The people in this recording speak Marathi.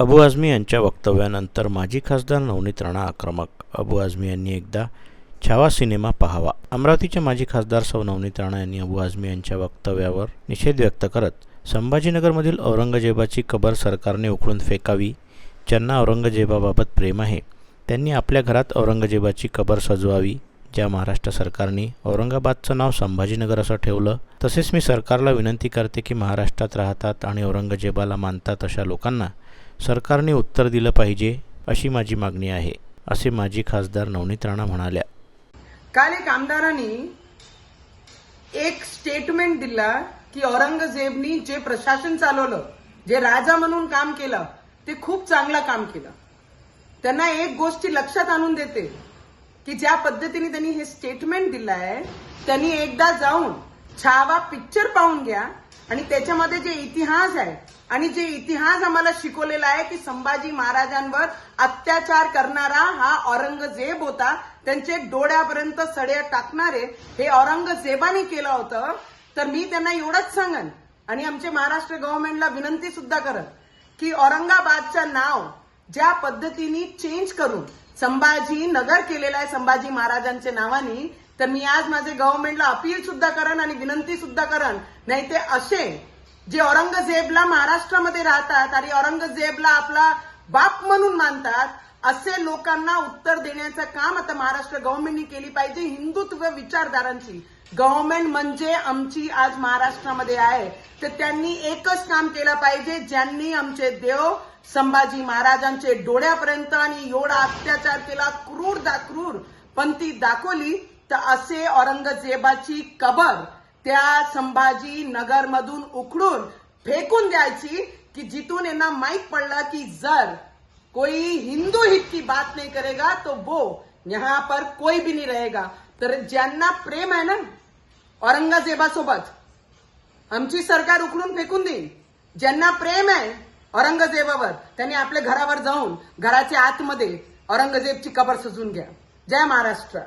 अबू आझमी यांच्या वक्तव्यानंतर माजी खासदार नवनीत राणा आक्रमक. अबू आझमी यांनी एकदा छावा सिनेमा पाहावा. अमरावतीचे माजी खासदार सौ नवनीत राणा यांनी अबू आझमी यांच्या वक्तव्यावर निषेध व्यक्त करत संभाजीनगरमधील औरंगजेबाची कबर सरकारने उखडून फेकावी ज्यांना औरंगजेबाबाबत प्रेम आहे त्यांनी आपल्या घरात औरंगजेबाची कबर सजवावी ज्या महाराष्ट्र सरकारने औरंगाबादचं नाव संभाजीनगर असं ठेवलं तसेच मी सरकारला विनंती करते की महाराष्ट्रात राहतात आणि औरंगजेबाला मानतात अशा लोकांना सरकारने उत्तर दिलं पाहिजे अशी माझी मागणी आहे असे माजी खासदार नवनीत राणा म्हणाल्या. काल एक आमदारांनी एक स्टेटमेंट दिला की औरंगजेबनी जे प्रशासन चालवलं जे राजा म्हणून काम केलं ते खूप चांगलं काम केलं. त्यांना एक गोष्टी लक्षात आणून देते की ज्या पद्धतीने त्यांनी हे स्टेटमेंट दिलंय त्यांनी एकदा जाऊन छावा पिक्चर पाहून घ्या आणि त्याच्यामध्ये जे इतिहास आहे आणि जे इतिहास आम्हाला शिकवलेला आहे की संभाजी महाराजांवर अत्याचार करणारा हा औरंगजेब होता. त्यांचे डोळ्यापर्यंत सड्या टाकणारे हे औरंगजेबाने केलं होतं. तर मी त्यांना एवढंच सांगन आणि आमचे महाराष्ट्र गव्हर्नमेंटला विनंती सुद्धा करत की औरंगाबादचं नाव ज्या पद्धतीने चेंज करून संभाजी नगर केलेलं आहे संभाजी महाराजांच्या नावाने तर मी आज माझे गव्हर्नमेंटला अपील सुद्धा करन आणि विनंती सुद्धा करन. नाही ते असे जे औरंगजेबला महाराष्ट्रामध्ये राहतात आणि औरंगजेबला आपला बाप म्हणून मानतात असे लोकांना उत्तर देण्याचं काम आता महाराष्ट्र गव्हर्नमेंटनी केली पाहिजे हिंदुत्व विचारधारांची. गव्हर्नमेंट म्हणजे आमची आज महाराष्ट्रामध्ये आहे. तर त्यांनी एकच काम केलं पाहिजे ज्यांनी आमचे देव संभाजी महाराजांचे डोळ्यापर्यंत आणि एवढा अत्याचार केला क्रूर दा क्रूर. पंथी दाखवली तर असे औरंगजेबाची कबर त्या संभाजी नगर मधून उखडून फेकून द्यायची की जिथून यांना माहीत पडलं की जर कोई हिंदू हित की बात नहीं करेगा तो वो यहाँ पर कोई भी नहीं रहेगा. तर ज्यांना प्रेम आहे ना औरंगजेबासोबत आमची सरकार उखडून फेकून देईल. ज्यांना प्रेम आहे औरंगजेबावर त्यांनी आपल्या घरावर जाऊन घराच्या आतमध्ये औरंगजेबची कबर सजून घ्या. जय महाराष्ट्र.